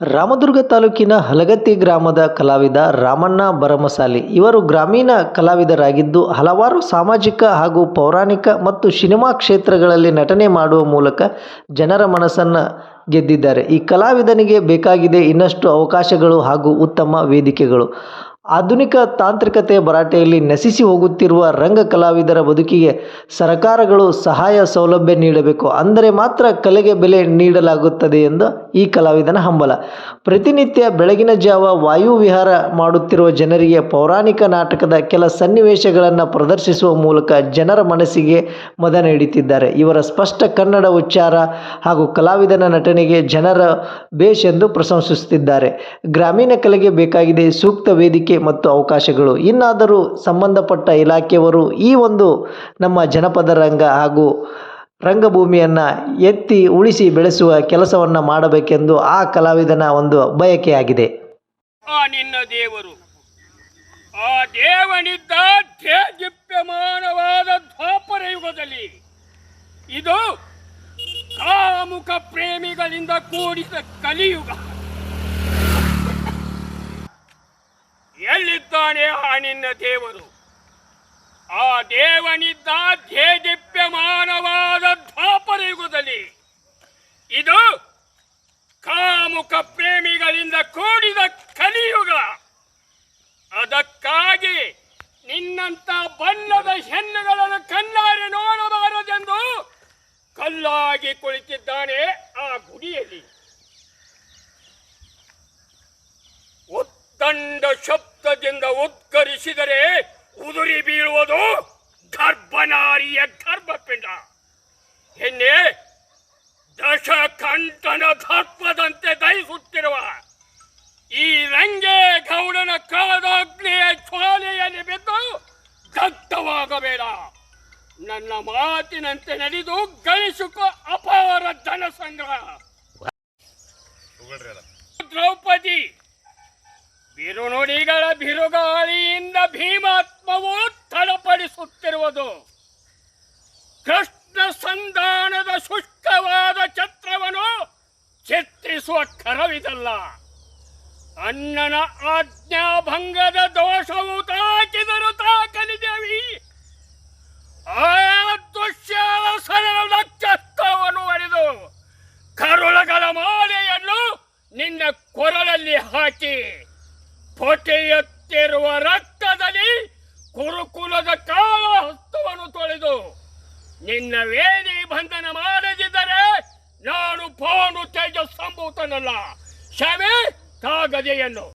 ರಾಮದುರ್ಗ ತಾಲೂಕಿನ ಹಲಗತ್ತಿ ಗ್ರಾಮದ ಕಲಾವಿದ ರಾಮಣ್ಣ ಬರಮಸಾಲಿ ಇವರು ಗ್ರಾಮೀಣ ಕಲಾವಿದರಾಗಿದ್ದು ಹಲವಾರು ಸಾಮಾಜಿಕ ಹಾಗೂ ಪೌರಾಣಿಕ ಮತ್ತು ಸಿನಿಮಾ ಕ್ಷೇತ್ರಗಳಲ್ಲಿ ನಟನೆ ಮಾಡುವ ಮೂಲಕ ಜನರ ಮನಸ್ಸನ್ನು ಗೆದ್ದಿದ್ದಾರೆ. ಈ ಕಲಾವಿದನಿಗೆ ಬೇಕಾಗಿದೆ ಇನ್ನಷ್ಟು ಅವಕಾಶಗಳು ಹಾಗೂ ಉತ್ತಮ ವೇದಿಕೆಗಳು. ಆಧುನಿಕ ತಾಂತ್ರಿಕತೆ ಭರಾಟೆಯಲ್ಲಿ ನಶಿಸಿ ಹೋಗುತ್ತಿರುವ ರಂಗ ಕಲಾವಿದರ ಬದುಕಿಗೆ ಸರ್ಕಾರಗಳು ಸಹಾಯ ಸೌಲಭ್ಯ ನೀಡಬೇಕು. ಅಂದರೆ ಮಾತ್ರ ಕಲೆಗೆ ಬೆಲೆ ನೀಡಲಾಗುತ್ತದೆ ಎಂದು ಈ ಕಲಾವಿದನ ಹಂಬಲ. ಪ್ರತಿನಿತ್ಯ ಬೆಳಗಿನ ಜಾವ ವಾಯು ವಿಹಾರ ಮಾಡುತ್ತಿರುವ ಜನರಿಗೆ ಪೌರಾಣಿಕ ನಾಟಕದ ಕೆಲ ಸನ್ನಿವೇಶಗಳನ್ನು ಪ್ರದರ್ಶಿಸುವ ಮೂಲಕ ಜನರ ಮನಸ್ಸಿಗೆ ಮದ ನೀಡುತ್ತಿದ್ದಾರೆ. ಇವರ ಸ್ಪಷ್ಟ ಕನ್ನಡ ಉಚ್ಚಾರ ಹಾಗೂ ಕಲಾವಿದನ ನಟನೆಗೆ ಜನರ ಬೇಷ್ ಎಂದು ಪ್ರಶಂಸಿಸುತ್ತಿದ್ದಾರೆ. ಗ್ರಾಮೀಣ ಕಲೆಗೆ ಬೇಕಾಗಿದೆ ಸೂಕ್ತ ವೇದಿಕೆ ಮತ್ತು ಅವಕಾಶಗಳು. ಇನ್ನಾದರೂ ಸಂಬಂಧಪಟ್ಟ ಇಲಾಖೆಯವರು ಈ ಒಂದು ನಮ್ಮ ಜನಪದ ರಂಗ ಹಾಗೂ ರಂಗಭೂಮಿಯನ್ನು ಎತ್ತಿ ಉಳಿಸಿ ಬೆಳೆಸುವ ಕೆಲಸವನ್ನು ಮಾಡಬೇಕೆಂದು ಆ ಕಲಾವಿದನ ಒಂದು ಬಯಕೆಯಾಗಿದೆ. ಆ ನಿನ್ನ ದೇವರು. ಆ ದೇವನಿದ್ದ ದ್ವಾಪರ ಯುಗದಲ್ಲಿ ಇದು ಕಾಮುಖ ಪ್ರೇಮಿಗಳಿಂದ ಕೂಡಿದ ಕಲಿಯುಗ. ಎಲ್ಲಿದ್ದಾನೆ ಆ ನಿನ್ನ ದೇವರು. ಆ ದೇವನಿದ್ದ ದೇದೀಪ್ಯಮಾನವಾದ ದ್ವಾಪರ ಯುಗದಲ್ಲಿ ಇದು ಕಾಮುಕ ಪ್ರೇಮಿಗಳಿಂದ ಕೂಡಿದ ಕಲಿಯುಗ. ಅದಕ್ಕಾಗಿ ನಿನ್ನಂತ ಬಣ್ಣದ ಹೆಣ್ಣುಗಳನ್ನು ಕಣ್ಣಾರೆ ನೋಡಬಾರದೆಂದು ಕಲ್ಲಾಗಿ ಕುಳಿತಿದ್ದಾನೆ ಆ ಗುಡಿಯಲ್ಲಿ. ಉತ್ತಂಡ ಶಬ್ದದಿಂದ ಉತ್ಕರಿಸಿದರೆ ಉದುರಿ ಬೀಳುವುದು ಗರ್ಭನಾರಿಯ ಗರ್ಭಪಿಂಡ. ಹೆಣ್ಣೆ ದಶಕಂಠನ ಧರ್ಮದಂತೆ ದಹಿಸುತ್ತಿರುವ ಈ ರಂಗೆ ಗೌಡನ ಕಾದಾಗ್ನೆಯ ಜ್ವಾಲೆಯಲ್ಲಿ ಬಿದ್ದು ದಗ್ಧವಾಗಬೇಡ. ನನ್ನ ಮಾತಿನಂತೆ ನಡೆದು ಗಳಿಸುಕ ಅಪಾರ ಧನ ಸಂಗ್ರಹ. ದ್ರೌಪದಿ ಬಿರುನುಡಿಗಳ ಬಿರುಗಾಳಿಯಿಂದ ಭೀಮಾತ್ಮವು ತಳಪಡಿಸುತ್ತಿರುವುದು ಕೃಷ್ಣ ಸಂಧಾನದ ಶುಷ್ಕವಾದ ಛತ್ರವನ್ನು ಚಿತ್ರಿಸುವ ಕರವಿದಲ್ಲ. ಅಣ್ಣನ ಆಜ್ಞಾಭಂಗದ ದೋಷವು ತಾಕಿದರು ತಾಕಲಿದೇವಿ ಆ ದುಶ್ಯಾಸನ ನಕ್ಷತ್ರವನ್ನು ಒಡೆದು ಕರುಳಗಳ ಮಾಲೆಯನ್ನು ನಿನ್ನ ಕೊರಳಲ್ಲಿ ಹಾಕಿ ಪೊಟೆಯುತ್ತಿರುವ ರಕ್ತದಲ್ಲಿ ಕುರುಕುಲದ ಕಾಲ ಹಸ್ತವನ್ನು ತೊಳೆದು ನಿನ್ನ ವೇದಿ ಬಂಧನ ಮಾಡದಿದ್ದರೆ ನಾನು ಪೋನು ತೇಜ ಸಂಭೂತನಲ್ಲ. ಶಮೆ ತಾಗದೆಯನ್ನು